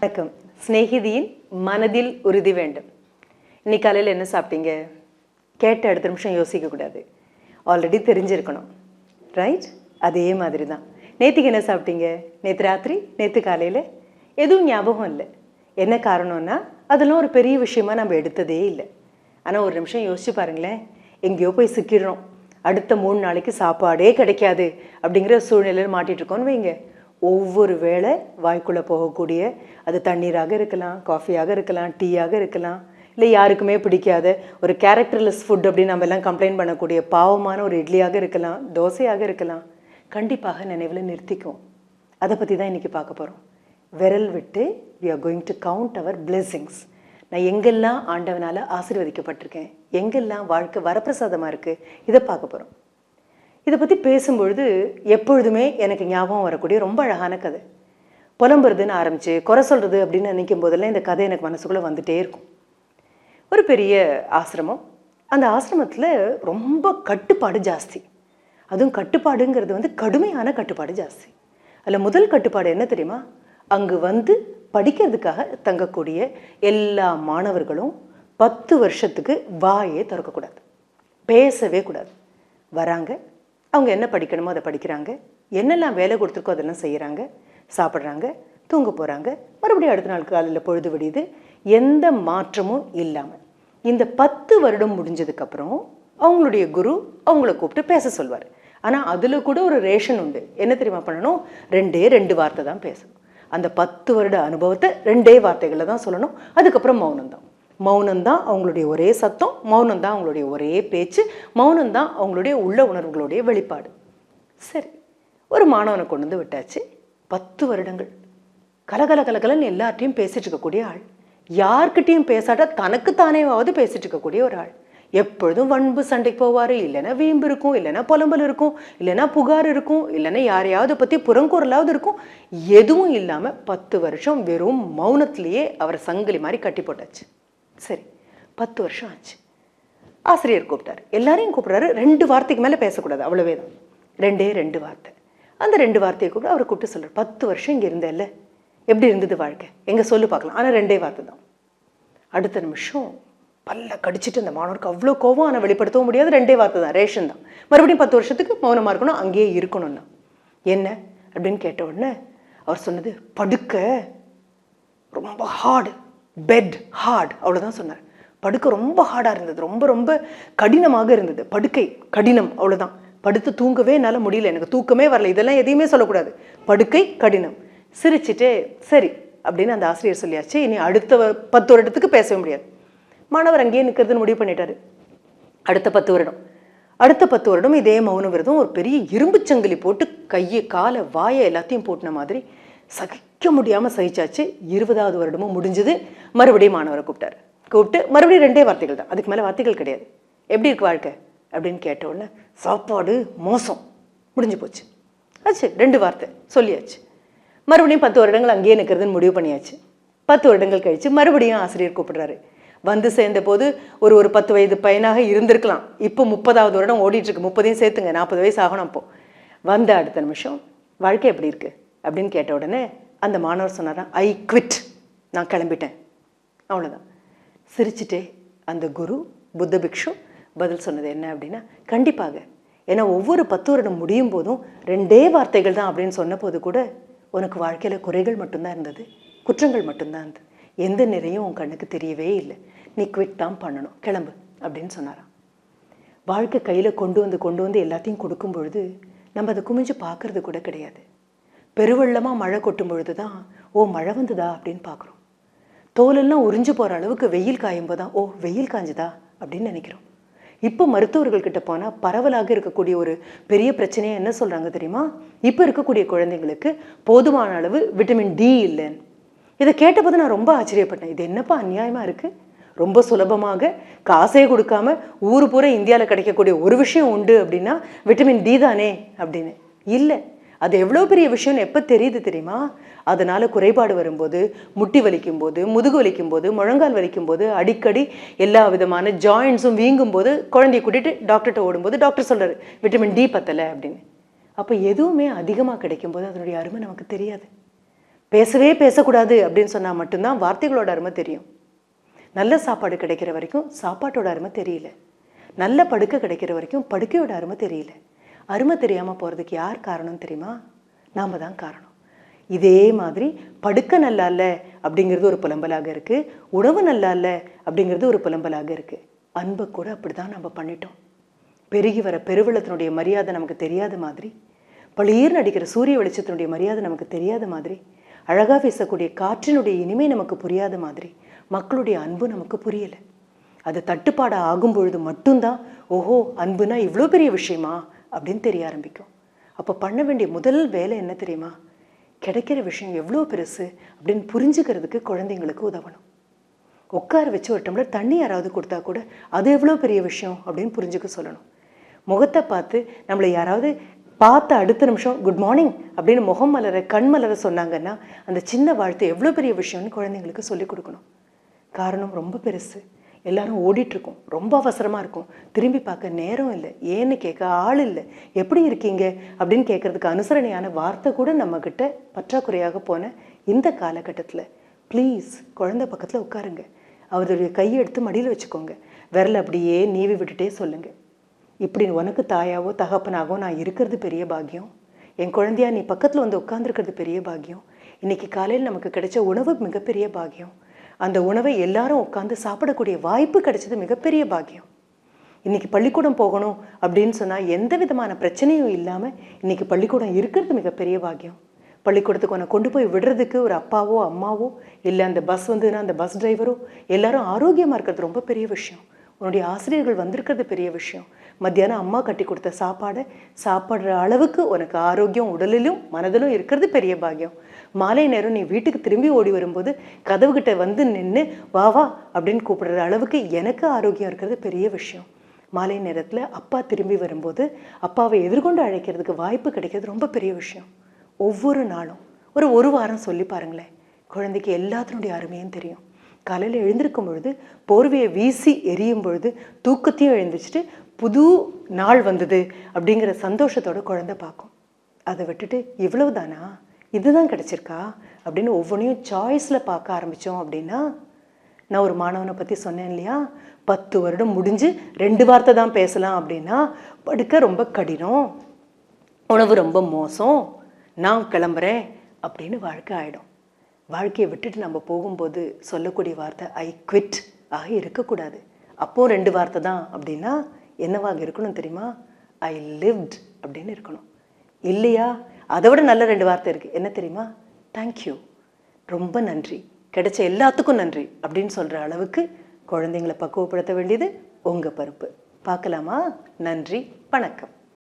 வணக்கம். ஸ்நேகிதியின் மனதில் உறுதி வேண்டும். இன்னைக்கு காலையில் என்ன சாப்பிட்டீங்க? கேட்ட அடுத்த நிமிஷம் யோசிக்கக்கூடாது ஆல்ரெடி தெரிஞ்சிருக்கணும். ரைட் அதே மாதிரி தான் நேற்றுக்கு என்ன சாப்பிட்டீங்க? நேற்று ராத்திரி நேற்று காலையில்? எதுவும் ஞாபகம் இல்லை. என்ன காரணம்னா அதெல்லாம் ஒரு பெரிய விஷயமா நம்ம எடுத்ததே இல்லை. ஆனால் ஒரு நிமிஷம் யோசிச்சு பாருங்களேன். எங்கேயோ போய் சிக்கிடுறோம். அடுத்த மூணு நாளைக்கு சாப்பாடே கிடைக்காது அப்படிங்கிற சூழ்நிலையில் மாட்டிட்டு இருக்கோம்னு வைங்க. ஒவ்வொரு வேளை வாய்க்குள்ளே போகக்கூடிய அது தண்ணீராக இருக்கலாம் காஃபியாக இருக்கலாம் டீயாக இருக்கலாம் இல்லை யாருக்குமே பிடிக்காத ஒரு கேரக்டர்லெஸ் ஃபுட் அப்படின்னு நம்ம எல்லாம் கம்ப்ளைண்ட் பண்ணக்கூடிய பாவமான ஒரு இட்லியாக இருக்கலாம் தோசையாக இருக்கலாம் கண்டிப்பாக நினைவில் நிறுத்திக்கும் அதை பற்றி தான் இன்றைக்கி பார்க்க போகிறோம் விரல் விட்டு we are going to count our blessings நான் எங்கெல்லாம் ஆண்டவனால் ஆசீர்வதிக்கப்பட்டிருக்கேன் எங்கெல்லாம் வாழ்க்கை வரப்பிரசாதமாக இருக்குது இதை பார்க்க போகிறோம் இதை பற்றி பேசும்பொழுது எப்பொழுதுமே எனக்கு ஞாபகம் வரக்கூடிய ரொம்ப அழகான கதை. புலம்புறதுன்னு ஆரம்பிச்சு குறை சொல்கிறது அப்படின்னு நினைக்கும் போதெல்லாம் இந்த கதை எனக்கு மனசுக்குள்ளே வந்துட்டே இருக்கும். ஒரு பெரிய ஆசிரமம். அந்த ஆசிரமத்தில் ரொம்ப கட்டுப்பாடு ஜாஸ்தி. அதுவும் கட்டுப்பாடுங்கிறது வந்து கடுமையான கட்டுப்பாடு ஜாஸ்தி. அதில் முதல் கட்டுப்பாடு என்ன தெரியுமா? அங்கு வந்து படிக்கிறதுக்காக தங்கக்கூடிய எல்லா மாணவர்களும் பத்து வருஷத்துக்கு வாயே திறக்கக்கூடாது. பேசவே கூடாது. வராங்க அவங்க என்ன படிக்கணுமோ அதை படிக்கிறாங்க. என்னெல்லாம் வேலை கொடுத்துருக்கோ அதெல்லாம் செய்கிறாங்க சாப்பிட்றாங்க தூங்க போகிறாங்க மறுபடியும் அடுத்த நாள் காலையில் பொழுது விடியுது. எந்த மாற்றமும் இல்லாமல் இந்த பத்து வருடம் முடிஞ்சதுக்கப்புறம் அவங்களுடைய குரு அவங்கள கூப்பிட்டு பேச சொல்வார். ஆனால் அதில் கூட ஒரு ரேஷன் உண்டு. என்ன தெரியுமா பண்ணணும்? ரெண்டே ரெண்டு வார்த்தை தான் பேசணும். அந்த பத்து வருட அனுபவத்தை ரெண்டே வார்த்தைகளில் தான் சொல்லணும். அதுக்கப்புறம் மௌனம் தான் மௌனம் தான் அவங்களுடைய ஒரே சத்தம் மௌனம் தான் அவங்களுடைய ஒரே பேச்சு மௌனம்தான் அவங்களுடைய உள்ள உணர்வுகளுடைய வெளிப்பாடு. சரி ஒரு மாணவனை கொண்டு வந்து விட்டாச்சு. பத்து வருடங்கள். கலகல கலகலன்னு எல்லார்ட்டையும் பேசிட்டு இருக்கக்கூடிய ஆள். யார்கிட்டையும் பேசாட்டா தனக்கு தானேவாவது பேசிட்டு இருக்கக்கூடிய ஒரு ஆள். எப்பொழுதும் வன்பு சண்டைக்கு போவார். இல்லைன்னா வீம்பு இருக்கும் இல்லைன்னா புலம்பல் இருக்கும் இல்லைன்னா புகார் இருக்கும் இல்லைன்னா யாரையாவது பற்றி புறங்குறலாவது இருக்கும். எதுவும் இல்லாமல் பத்து வருஷம் வெறும் மௌனத்திலேயே அவரை சங்கிலி மாதிரி கட்டி போட்டாச்சு. சரி பத்து வருஷம் ஆச்சு. ஆசிரியர் கூப்பிட்டாரு. எல்லாரையும் கூப்பிட்றாரு. ரெண்டு வார்த்தைக்கு மேலே பேசக்கூடாது. அவ்வளோவே தான். ரெண்டே ரெண்டு வார்த்தை. அந்த ரெண்டு வார்த்தையை கூப்பிட்டு அவரை கூப்பிட்டு சொல்கிறார் பத்து வருஷம் இங்கே இருந்தேல்ல? எப்படி இருந்தது வாழ்க்கை? எங்கே சொல்லு பார்க்கலாம். ஆனால் ரெண்டே வார்த்தை தான். அடுத்த நிமிஷம் பல்ல கடிச்சிட்டு அந்த மாணவருக்கு அவ்வளோ கோவம். ஆனால் வெளிப்படுத்தவும் முடியாது. ரெண்டே வார்த்தை தான். ரேஷன் தான். மறுபடியும் பத்து வருஷத்துக்கு மௌனமாக இருக்கணும். அங்கேயே இருக்கணும்னா. என்ன அப்படின்னு கேட்ட உடனே அவர் சொன்னது படுக்க ரொம்ப ஹார்டு பெட் ஹார்ட் அவ்வளோதான் சொன்னார். படுக்கை ரொம்ப ஹார்டாக இருந்தது. ரொம்ப ரொம்ப கடினமாக இருந்தது. படுக்கை கடினம் அவ்வளோதான் படுத்து தூங்கவே என்னால் முடியல. எனக்கு தூக்கமே வரல. இதெல்லாம் எதையுமே சொல்லக்கூடாது. படுக்கை கடினம். சிரிச்சிட்டு சரி அப்படின்னு அந்த ஆசிரியர் சொல்லியாச்சு. இனி அடுத்த பத்து வருடத்துக்கு பேசவே முடியாது. மாணவர் அங்கேயே நிற்கிறதுன்னு முடிவு பண்ணிட்டாரு. அடுத்த பத்து வருடம். அடுத்த பத்து வருடம் இதே மௌன விரதம் ஒரு பெரிய இரும்புச் சங்கிலி போட்டு கையை காலை வாயை எல்லாத்தையும் போட்டின மாதிரி சகிக்க முடியாமல் சகிச்சாச்சு. இருபதாவது வருடமும் முடிஞ்சது. மறுபடியும் மாணவரை கூப்பிட்டாரு. கூப்பிட்டு மறுபடியும் ரெண்டே வார்த்தைகள் தான். அதுக்கு மேலே வார்த்தைகள் கிடையாது. எப்படி இருக்கு வாழ்க்கை? அப்படின்னு கேட்ட உடனே சாப்பாடு மோசம். முடிஞ்சு போச்சு. ஆச்சு ரெண்டு வார்த்தை சொல்லியாச்சு. மறுபடியும் பத்து வருடங்கள் அங்கேயே நிற்கிறதுன்னு முடிவு பண்ணியாச்சு. பத்து வருடங்கள் கழிச்சு மறுபடியும் ஆசிரியர் கூப்பிடுறாரு. வந்து சேர்ந்த போது ஒரு ஒரு பத்து வயது பையனாக இருந்திருக்கலாம். இப்போ முப்பதாவது வருடம் ஓடிட்டுருக்கு முப்பதையும் சேர்த்துங்க. நாற்பது வயசு ஆகணும் அப்போது வந்த அடுத்த நிமிஷம் வாழ்க்கை எப்படி இருக்குது அப்படின்னு கேட்ட உடனே அந்த மாணவர் சொன்னாராம் ஐ குவிட் நான் கிளம்பிட்டேன். அவ்வளோதான் சிரிச்சிட்டே அந்த குரு புத்த பிக்ஷு பதில் சொன்னது என்ன அப்படின்னா கண்டிப்பாக. ஏன்னா ஒவ்வொரு பத்து வருடம் முடியும் போதும் ரெண்டே வார்த்தைகள் தான் அப்படின்னு சொன்ன போது கூட உனக்கு வாழ்க்கையில் குறைகள் மட்டும்தான் இருந்தது. குற்றங்கள் மட்டும்தான் இருந்தது. எந்த நிறையும் உன் கண்ணுக்கு தெரியவே இல்லை. நீ குவிட் தான் பண்ணணும். கிளம்பு. அப்படின்னு சொன்னாராம் வாழ்க்கை கையில் கொண்டு வந்து கொண்டு வந்து எல்லாத்தையும் கொடுக்கும் பொழுது நம்ம அதை குமிஞ்சு பார்க்கறது கூட கிடையாது. பெருவெள்ளமாக மழை கொட்டும் பொழுது தான் ஓ மழை வந்ததா? அப்படின்னு பார்க்குறோம் தோலெல்லாம் உறிஞ்சு போகிற அளவுக்கு வெயில் காயும்போது தான் ஓ வெயில் காஞ்சுதா? அப்படின்னு நினைக்கிறோம். இப்போ மருத்துவர்கள்கிட்ட போனால் பரவலாக இருக்கக்கூடிய ஒரு பெரிய பிரச்சனையை என்ன சொல்கிறாங்க தெரியுமா? இப்போ இருக்கக்கூடிய குழந்தைங்களுக்கு போதுமான அளவு விட்டமின் டி இல்லைன்னு. இதை கேட்டபோது நான் ரொம்ப ஆச்சரியப்பட்டேன். இது என்னப்பா அநியாயமாக இருக்குது ரொம்ப சுலபமாக காசே கொடுக்காம ஊர் பூரா இந்தியாவில் கிடைக்கக்கூடிய ஒரு விஷயம் உண்டு அப்படின்னா விட்டமின் டி தானே அப்படின்னு. இல்லை. அது எவ்வளோ பெரிய விஷயம்னு எப்போ தெரியுது தெரியுமா? அதனால் குறைபாடு வரும்போது முட்டி வலிக்கும் போது முதுகு வலிக்கும் போது முழங்கால் வலிக்கும் போது அடிக்கடி எல்லா விதமான ஜாயின்ஸும் வீங்கும் போது குழந்தைய கூட்டிட்டு டாக்டர்கிட்ட ஓடும்போது டாக்டர் சொல்கிறார் விட்டமின் டி பத்தலை அப்படின்னு. அப்போ எதுவுமே அதிகமாக கிடைக்கும்போது அதனுடைய அருமை நமக்கு தெரியாது. பேசவே பேசக்கூடாது அப்படின்னு சொன்னால் மட்டும்தான் வார்த்தைகளோட அருமை தெரியும். நல்ல சாப்பாடு கிடைக்கிற வரைக்கும் சாப்பாட்டோட அருமை தெரியல. நல்ல படுக்கை கிடைக்கிற வரைக்கும் படுக்கையோட அருமை தெரியல. அருமை தெரியாமல் போகிறதுக்கு யார் காரணம் தெரியுமா? நாம் தான் காரணம். இதே மாதிரி படுக்க நல்லா இல்லை அப்படிங்கிறது ஒரு புலம்பலாக இருக்குது உணவு நல்லா இல்லை அப்படிங்கிறது ஒரு புலம்பலாக இருக்குது அன்பை கூட அப்படி தான் நம்ம பண்ணிட்டோம். பெருகி வர பெருவெள்ளத்தினுடைய மரியாதை நமக்கு தெரியாத மாதிரி பளிர்னு அடிக்கிற சூரிய வெளிச்சத்தினுடைய மரியாதை நமக்கு தெரியாத மாதிரி அழகாக வீசக்கூடிய காற்றினுடைய இனிமை நமக்கு புரியாத மாதிரி மக்களுடைய அன்பு நமக்கு புரியலை. அது தட்டுப்பாடாக ஆகும் பொழுது மட்டும்தான் ஓஹோ அன்புனா இவ்வளோ பெரிய விஷயமா? அப்படின்னு தெரிய ஆரம்பிக்கும். அப்போ பண்ண வேண்டிய முதல் வேலை என்ன தெரியுமா? கிடைக்கிற விஷயம் எவ்வளோ பெருசு அப்படின்னு புரிஞ்சுக்கிறதுக்கு குழந்தைங்களுக்கு உதவணும். உட்கார வச்சு ஒரு டம்ளர் தண்ணி யாராவது கொடுத்தா கூட அது எவ்வளோ பெரிய விஷயம் அப்படின்னு புரிஞ்சுக்க சொல்லணும். முகத்தை பார்த்து நம்மளை யாராவது பார்த்த அடுத்த நிமிஷம் குட் மார்னிங் அப்படின்னு முகம் மலர கண் மலர சொன்னாங்கன்னா அந்த சின்ன வாழ்த்து எவ்வளோ பெரிய விஷயம்னு குழந்தைங்களுக்கு சொல்லிக் கொடுக்கணும். காரணம் ரொம்ப பெருசு. எல்லாரும் ஓடிட்டுருக்கோம். ரொம்ப அவசரமாக இருக்கும். திரும்பி பார்க்க நேரம் இல்லை. ஏன்னு கேட்க ஆள் இல்லை. எப்படி இருக்கீங்க? அப்படின்னு கேட்கறதுக்கு அனுசரணையான வார்த்தை கூட நம்மக்கிட்ட பற்றாக்குறையாக போன இந்த காலகட்டத்தில். ப்ளீஸ் குழந்தை பக்கத்தில் உட்காருங்க. அவருடைய கையை எடுத்து மடியில் வச்சுக்கோங்க. விரல் அப்படியே நீவி விட்டுட்டே சொல்லுங்கள் இப்படி உனக்கு தாயாவோ தகப்பனாகவோ நான் இருக்கிறது பெரிய பாக்கியம். என் குழந்தையா நீ பக்கத்தில் வந்து உட்காந்துருக்கிறது பெரிய பாக்கியம். இன்னைக்கு காலையில் நமக்கு கிடைச்ச உணவு மிகப்பெரிய பாக்கியம். அந்த உணவை எல்லாரும் உட்காந்து சாப்பிடக்கூடிய வாய்ப்பு கிடைச்சது மிகப்பெரிய பாக்கியம். இன்றைக்கி பள்ளிக்கூடம் போகணும் அப்படின்னு சொன்னால் எந்த விதமான பிரச்சனையும் இல்லாமல் இன்றைக்கி பள்ளிக்கூடம் இருக்கிறது மிகப்பெரிய பாக்கியம். பள்ளிக்கூடத்துக்கு உன்னை கொண்டு போய் விடுறதுக்கு ஒரு அப்பாவோ அம்மாவோ இல்லை அந்த பஸ் வந்ததுன்னா அந்த பஸ் டிரைவரோ எல்லாரும் ஆரோக்கியமாக இருக்கிறது ரொம்ப பெரிய விஷயம். உன்னுடைய ஆசிரியர்கள் வந்திருக்கிறது பெரிய விஷயம். மத்தியானம் அம்மா கட்டி கொடுத்த சாப்பாடை சாப்பிட்ற அளவுக்கு உனக்கு ஆரோக்கியம் உடலிலும் மனதிலும் இருக்கிறது பெரிய பாக்கியம். மாலை நேரம் நீ வீட்டுக்கு திரும்பி ஓடி வரும்போது கதவுகிட்ட வந்து நின்று வா வா அப்படின்னு கூப்பிடுற அளவுக்கு எனக்கு ஆரோக்கியம் இருக்கிறது பெரிய விஷயம். மாலை நேரத்தில் அப்பா திரும்பி வரும்போது அப்பாவை எதிர்கொண்டு அழைக்கிறதுக்கு வாய்ப்பு கிடைக்கிறது ரொம்ப பெரிய விஷயம். ஒவ்வொரு நாளும். ஒரு ஒரு வாரம் சொல்லி பாருங்களேன். குழந்தைக்கு எல்லாத்தினுடைய அருமையும் தெரியும். காலையில் எழுந்திருக்கும் பொழுது போர்வையை வீசி எரியும் பொழுது தூக்கத்தையும் எழுந்திரிச்சிட்டு புது நாள் வந்தது அப்படிங்கிற சந்தோஷத்தோட குழந்தை பார்க்கும். அதை விட்டுட்டு இவ்வளவு தானா இதுதான் கிடைச்சிருக்கா? அப்படின்னு ஒவ்வொன்றையும் சாய்ஸில் பார்க்க ஆரம்பித்தோம் அப்படின்னா நான் ஒரு மாணவனை பற்றி சொன்னேன் இல்லையா? பத்து வருடம் முடிஞ்சு ரெண்டு வார்த்தை தான் பேசலாம் அப்படின்னா படுக்க ரொம்ப கடினம் உணவு ரொம்ப மோசம் நான் கிளம்புறேன் அப்படின்னு வாழ்க்கை ஆகிடும் வாழ்க்கையை விட்டுட்டு நம்ம போகும்போது சொல்லக்கூடிய வார்த்தை ஐ குவிட் ஆக இருக்கக்கூடாது. அப்போது ரெண்டு வார்த்தை தான். அப்படின்னா என்னவாக இருக்கணும் தெரியுமா? ஐ லிவ்ட் அப்படின்னு இருக்கணும். இல்லையா? அதை விட நல்ல ரெண்டு வார்த்தை இருக்குது என்ன தெரியுமா? தேங்க்யூ ரொம்ப நன்றி. கிடைச்ச எல்லாத்துக்கும் நன்றி அப்படின்னு சொல்கிற அளவுக்கு குழந்தைங்களை பக்குவப்படுத்த வேண்டியது உங்கள் பருப்பு பார்க்கலாமா? நன்றி. வணக்கம்.